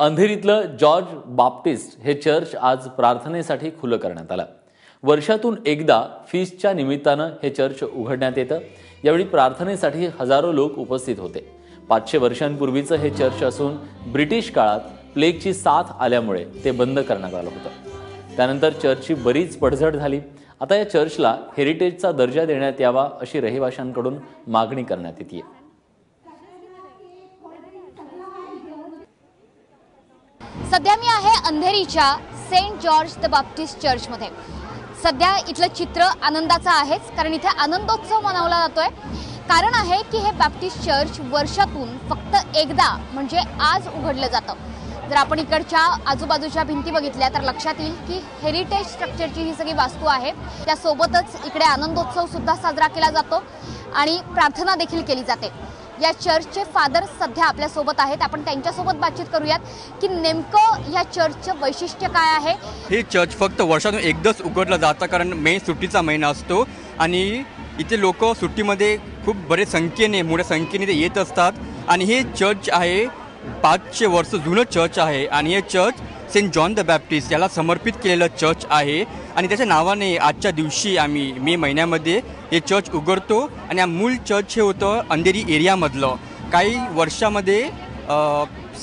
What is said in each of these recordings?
अंधेरीतलं George Baptist हे church आज प्रार्थनेसाठी खुलं करण्यात आलं. वर्षातून एकदा फीसच्या निमित्तानं हे चर्च उघडण्यात येतं. यावेळी प्रार्थनेसाठी हजारो लोक उपस्थित होते. पाचशे वर्षांपूर्वीचं हे चर्च असून ब्रिटिश काळात प्लेगची साथ आल्यामुळे ते बंद करण्यात आलं होतं. त्यानंतर चर्चची बरीच पडझड झाली. आता या चर्चला हेरिटेजचा दर्जा देण्यात यावा अशी रहिवाशांकडून मागणी करण्यात येते सध्या मी आहे अंधेरीच्या सेंट जॉर्ज द बाप्टिस्ट चर्चमध्ये. सध्या इथलं चित्र आनंदाचं आहेच कारण इथे आनंदोत्सव मनवला जातोय. कारण आहे की हे बॅप्टिस्ट चर्च वर्षातून फक्त एकदा म्हणजे आज उघडलं जातं. जर आपण इकडच्या आजूबाजूच्या भिंती बघितल्या तर लक्षात येईल की हेरिटेज स्ट्रक्चरची ही सगळी वास्तू आहे. त्यासोबतच इकडे आनंदोत्सव सुद्धा साजरा केला जातो आणि प्रार्थना देखील केली जाते. या चर्चचे फादर सध्या आपल्यासोबत आहेत. आपण त्यांच्यासोबत बातचीत करूयात की नेमकं या चर्चचं वैशिष्ट्य काय आहे? हे चर्च फक्त वर्षातून एकदाच उघडलं जातं कारण मे सुट्टीचा महिना असतो. आणि इथे लोक सुट्टीमध्ये खूप बरे संख्येने मोठ्या संख्येने ते येत असतात. आणि हे चर्च आहे पाचशे वर्ष जुनं चर्च आहे. आणि हे church saint John the Baptist याला समर्पित केलेलं चर्च आहे. आणि त्याच्या नावाने आजच्या दिवशी आम्ही मे महिन्यामध्ये हे चर्च उघडतो. आणि हा मूळ चर्च हे होतं अंधेरी एरियामधलं. काही वर्षामध्ये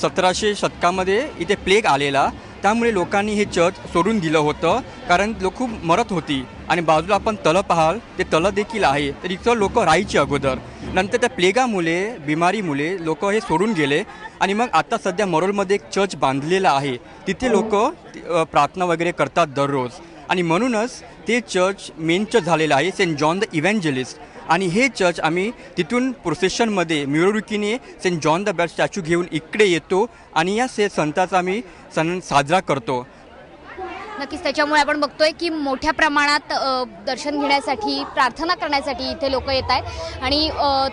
सतराशे शतकामध्ये इथे प्लेग आलेला. त्यामुळे लोकांनी हे चर्च सोडून दिलं होतं कारण लोक खूप मरत होती. आणि बाजूला आपण तलं पाहाल ते तलं देखील आहे. तर इथं लोक राहायची अगोदर. नंतर त्या प्लेगामुळे बिमारीमुळे लोक हे सोडून गेले. आणि मग आता सध्या मरोलमध्ये एक चर्च बांधलेला आहे. तिथे लोक प्रार्थना वगैरे करतात दररोज. आणि म्हणूनच ते चर्च मेन चर्च झालेलं आहे सेंट जॉन द इव्हँजलिस्ट आणि हे चर्च आम्ही तिथून प्रोसेशनमध्ये मिरवणुकीने saint John the bat statue घेऊन इकडे येतो आणि या से संताचा आम्ही सण साजरा करतो. नक्कीच त्याच्यामुळे आपण बघतोय की मोठ्या प्रमाणात दर्शन घेण्यासाठी प्रार्थना करण्यासाठी इथे लोक येत आहेत. आणि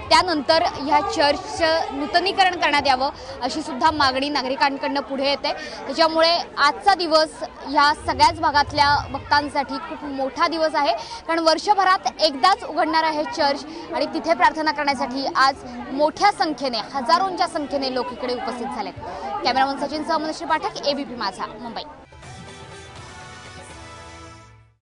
त्यानंतर ह्या चर्चचं नूतनीकरण करण्यात यावं अशी सुद्धा मागणी नागरिकांकडनं पुढे येते. त्याच्यामुळे आजचा दिवस ह्या सगळ्याच भागातल्या भक्तांसाठी खूप मोठा दिवस आहे. कारण वर्षभरात एकदाच उघडणार आहे चर्च आणि तिथे प्रार्थना करण्यासाठी आज मोठ्या संख्येने हजारोंच्या संख्येने लोक इकडे उपस्थित झालेत. कॅमेरामन सचिन सहमनश्री पाठक एबीपी माझा मुंबई.